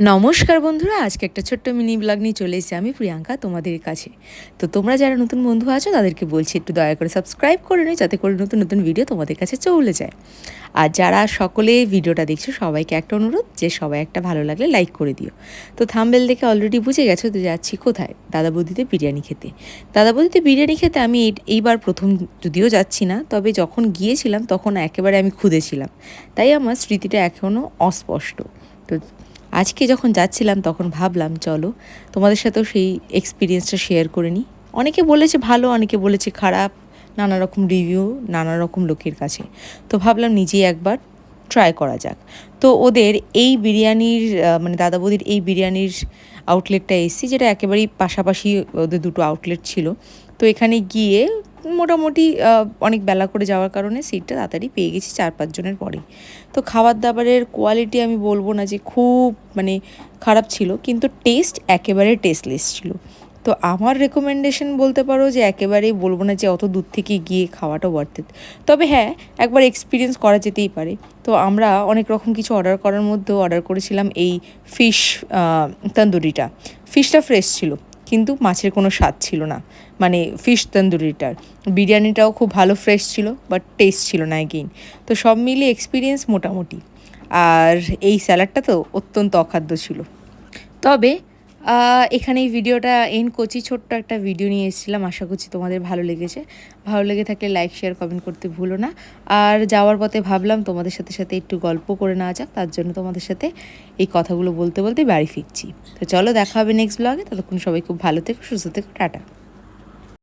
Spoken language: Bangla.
নমস্কার বন্ধুরা, আজকে একটা ছোট্ট মিনি ব্লগ নিয়ে চলে এসেছি আমি, প্রিয়াঙ্কা, তোমাদের কাছে। তো তোমরা যারা নতুন বন্ধু আছো, তাদেরকে বলছি একটু দয়া করে সাবস্ক্রাইব করে নিই যাতে করে নতুন নতুন ভিডিও তোমাদের কাছে চলে যায়। আর যারা সকলে ভিডিওটা দেখছ, সবাইকে একটা অনুরোধ যে সবাই একটা ভালো লাগলে লাইক করে দিও। তো থাম্বেল দেখে অলরেডি বুঝে গেছো তো যাচ্ছি কোথায়? দাদা বৌদিতে বিরিয়ানি খেতে। দাদা বৌদিতে বিরিয়ানি খেতে আমি এই- এইবার প্রথম যদিও যাচ্ছি না, তবে যখন গিয়েছিলাম, তখন একেবারে আমি খুদেছিলাম। তাই আমার স্মৃতিটা এখনও অস্পষ্ট। তো আজকে যখন যাচ্ছিলাম, তখন ভাবলাম, চলো, তোমাদের সাথেও সেই এক্সপিরিয়েন্সটা শেয়ার করে নিই। অনেকে বলেছে ভালো, অনেকে বলেছে খারাপ, নানা রকম রিভিউ নানা রকম লোকের কাছে। তো ভাবলাম নিজেই একবার ট্রাই করা যাক। তো ওদের এই বিরিয়ানির মানে দাদা বৌদির এই বিরিয়ানির আউটলেটটা এসেছি, যেটা একেবারেই পাশাপাশি ওদের দুটো আউটলেট ছিল। তো এখানে গিয়ে মোটামুটি অনেক বেলা করে যাওয়ার কারণে সিটটা তাড়াতাড়ি পেয়ে গেছি চার পাঁচজনের পরে তো খাবার দাবারের কোয়ালিটি আমি বলব না যে খুব মানে খারাপ ছিল, কিন্তু টেস্ট একেবারে টেস্টলেস ছিল। তো আমার রেকমেন্ডেশন বলতে পারো যে একেবারেই বলব না যে অত দূর থেকে গিয়ে খাওয়াটা ওয়ার্থ তবে হ্যাঁ একবার এক্সপিরিয়েন্স করা যেতেই পারে। তো আমরা অনেক রকম কিছু অর্ডার করার মধ্যেও অর্ডার করেছিলাম এই ফিশ তন্দুরিটা। ফিশটা ফ্রেশ ছিল। কিন্তু মাছের কোনো স্বাদ ছিল না। মানে ফিশ তন্দুরিটার। বিরিয়ানিটাও খুব ভালো ফ্রেশ ছিল বাট টেস্ট ছিল না এগেইন তো সব মিলিয়ে এক্সপিরিয়েন্স মোটামুটি। আর এই স্যালাডটা তো অত্যন্ত অখাদ্য ছিল। তবে এখানে এই ভিডিওটা এন করছি। ছোট্ট একটা ভিডিও নিয়ে এসেছিলাম। আশা করছি তোমাদের ভালো লেগেছে। ভালো লেগে থাকলে লাইক শেয়ার কমেন্ট করতে ভুলো না। আর যাওয়ার পথে ভাবলাম তোমাদের সাথে সাথে একটু গল্প করে নেওয়া যাক। তার জন্য তোমাদের সাথে এই কথাগুলো বলতে বলতে বাড়ি ফিরছি। তো চলো দেখা হবে নেক্সট ব্লগে ততক্ষণ সবাই খুব ভালো থেকো, সুস্থ থেকো, টাটা।